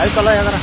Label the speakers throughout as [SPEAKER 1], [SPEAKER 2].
[SPEAKER 1] ಆಯ್ತಲ್ಲ ಯಾವ್ದಾರ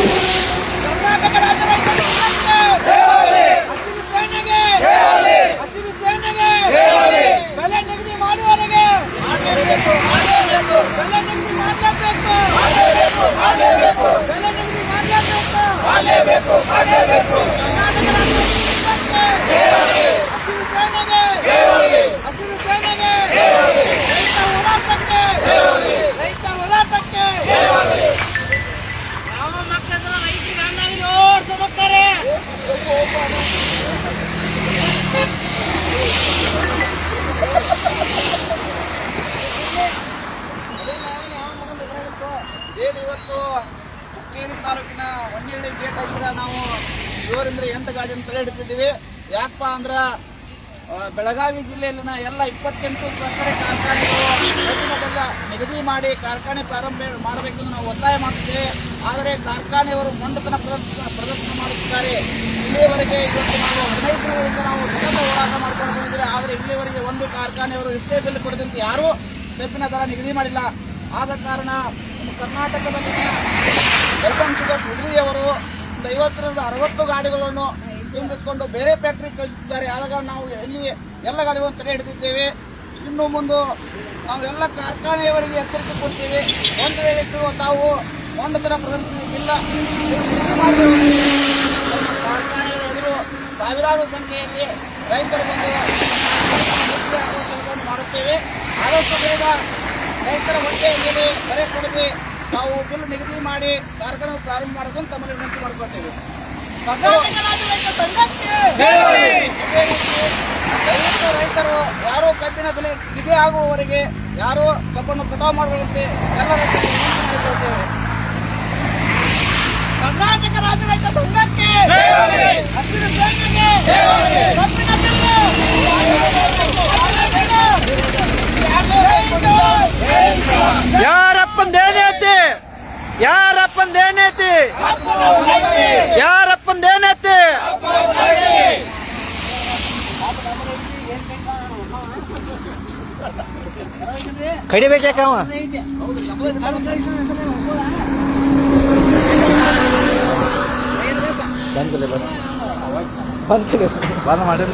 [SPEAKER 2] ಕರ್ನಾಟಕ ರಾಜ್ಯ ರೈತ ಸಂಘಕ್ಕೆ ಹಸಿರು ಸೇನೆಗೆ ಹಸಿರು ಸೇನೆಗೆ ಬೆಲೆ ನಿಗದಿ ಮಾಡುವವರೆಗೆ ಬೆಲೆ ನಿಗದಿ ಮಾಡಲೇಬೇಕು ಬೆಲೆ ನಿಗದಿ ಮಾಡಲೇಬೇಕು ಕರ್ನಾಟಕ ರಾಜ್ಯ ಸಂಘಕ್ಕೆ ಹಸಿರು ಸೇನೆಗೆ ಹಸಿರು ಸೇನೆಗೆ ರೈತ ಹೋರಾಟಕ್ಕೆ ರೈತ ಹೋರಾಟಕ್ಕೆ ಯಾವ ಮಕ್ಕಳ ರೈತರಿಗೆ ಅನ್ನಾಗಿ ಓಡಿಸ್ಬೇಕಾರೆ ಏನು ಇವತ್ತು ಹುಕ್ಕೇರಿ ತಾಲೂಕಿನ ಹೊನ್ನಳ್ಳಿ ಗೇಟ್ ಹತ್ತಿರ ನಾವು ಏಳರಿಂದ ಎಂಟು ಗಾಡಿಯನ್ನು ತರ ಹಿಡಿತಿದ್ದೀವಿ ಯಾಕಪ್ಪ ಅಂದ್ರೆ ಬೆಳಗಾವಿ ಜಿಲ್ಲೆಯಲ್ಲಿನ ಎಲ್ಲ ಇಪ್ಪತ್ತೆಂಟು ಸಕ್ಕರೆ ಕಾರ್ಖಾನೆಗಳು ನಿಗದಿ ಮಾಡಿ ಕಾರ್ಖಾನೆ ಪ್ರಾರಂಭ ಮಾಡಬೇಕೆಂದು ನಾವು ಒತ್ತಾಯ ಮಾಡುತ್ತೇವೆ ಆದರೆ ಕಾರ್ಖಾನೆಯವರು ಮೊಂಡತನ ಪ್ರದರ್ಶನ ಪ್ರದರ್ಶನ ಮಾಡುತ್ತಿದ್ದಾರೆ ಇಲ್ಲಿಯವರೆಗೆ ಇವತ್ತು ನಾವು ಹದಿನೈದು ದಿನಗಳಿಂದ ನಾವು ಸತತ ಹೋರಾಟ ಮಾಡ್ಕೊಂಡು ಬಂದಿದ್ದೀವಿ. ಆದರೆ ಇಲ್ಲಿಯವರೆಗೆ ಒಂದು ಕಾರ್ಖಾನೆಯವರು ಇಷ್ಟೇ ಬಿಲ್ ಕೊಡದಂತೆ ಯಾರೂ ಸೆಪ್ಪಿನ ದರ ನಿಗದಿ ಮಾಡಿಲ್ಲ. ಆದ ಕಾರಣ ಕರ್ನಾಟಕದಲ್ಲಿ ಗೌತಮ್ ಸುಧರ್ ಹುಡುಗಿಯವರು ಒಂದು ಐವತ್ತರಿಂದ ಅರವತ್ತು ಗಾಡಿಗಳನ್ನು ತುಂಬಿಕೊಂಡು ಬೇರೆ ಫ್ಯಾಕ್ಟ್ರಿ ಕಳಿಸಿದ್ದಾರೆ ಆದಾಗ ನಾವು ಎಲ್ಲಿ ಎಲ್ಲ ಗಾಡಿಗಳನ್ನು ತಡೆ ಹಿಡಿದಿದ್ದೇವೆ. ಇನ್ನು ಮುಂದೆ ನಾವು ಎಲ್ಲ ಕಾರ್ಖಾನೆಯವರಿಗೆ ಎಚ್ಚರಿಕೆ ಕೊಡ್ತೀವಿ. ಒಂದು ವೇಳೆ ತಾವು ತರ ಪ್ರದರ್ಶನಕ್ಕಿಲ್ಲ ಸಾವಿರಾರು ಸಂಖ್ಯೆಯಲ್ಲಿ ರೈತರು ಬಂದು ಮಾಡುತ್ತೇವೆ. ಆದಷ್ಟು ಬೇಗ ರೈತರ ಹೊಟ್ಟೆ ಮೇಲೆ ಬರೆ ಕೊಡದೆ ನಾವು ಬಿಲ್ ನಿಗದಿ ಮಾಡಿ ಕಾರ್ಯಕ್ರಮ ಪ್ರಾರಂಭ ಮಾಡೋದನ್ನು ತಮ್ಮಲ್ಲಿ ವಿನಂತಿ ಮಾಡಿಕೊಳ್ತೇವೆ. ರೈತರು ಯಾರೋ ಕಬ್ಬಿನ ಬೆಲೆ ಇದೇ ಆಗುವವರೆಗೆ ಯಾರೋ ಕಬ್ಬನ್ನು ಕಟಾವು ಮಾಡುವಂತೆ ಎಲ್ಲ ರೈತರಿಗೆ ವಿನಂತಿ ಮಾಡಿಕೊಳ್ತೇವೆ. ಕರ್ನಾಟಕ ರಾಜ್ಯ ರೈತ ಸಂಘಕ್ಕೆ ಸೇನೆಗೆ ಕಬ್ಬಿನ ಬೆಲೆ
[SPEAKER 1] ಯಾರಪ್ಪಂದೇನೈತಿ ಯಾರಪ್ಪಂದೇನೈತಿ ಯಾರಪ್ಪಂದೇನೈತಿ ಕಡಿಬೇಕ ಅವ? ಬಂದ್ ಬಂದ್ ಮಾಡಿ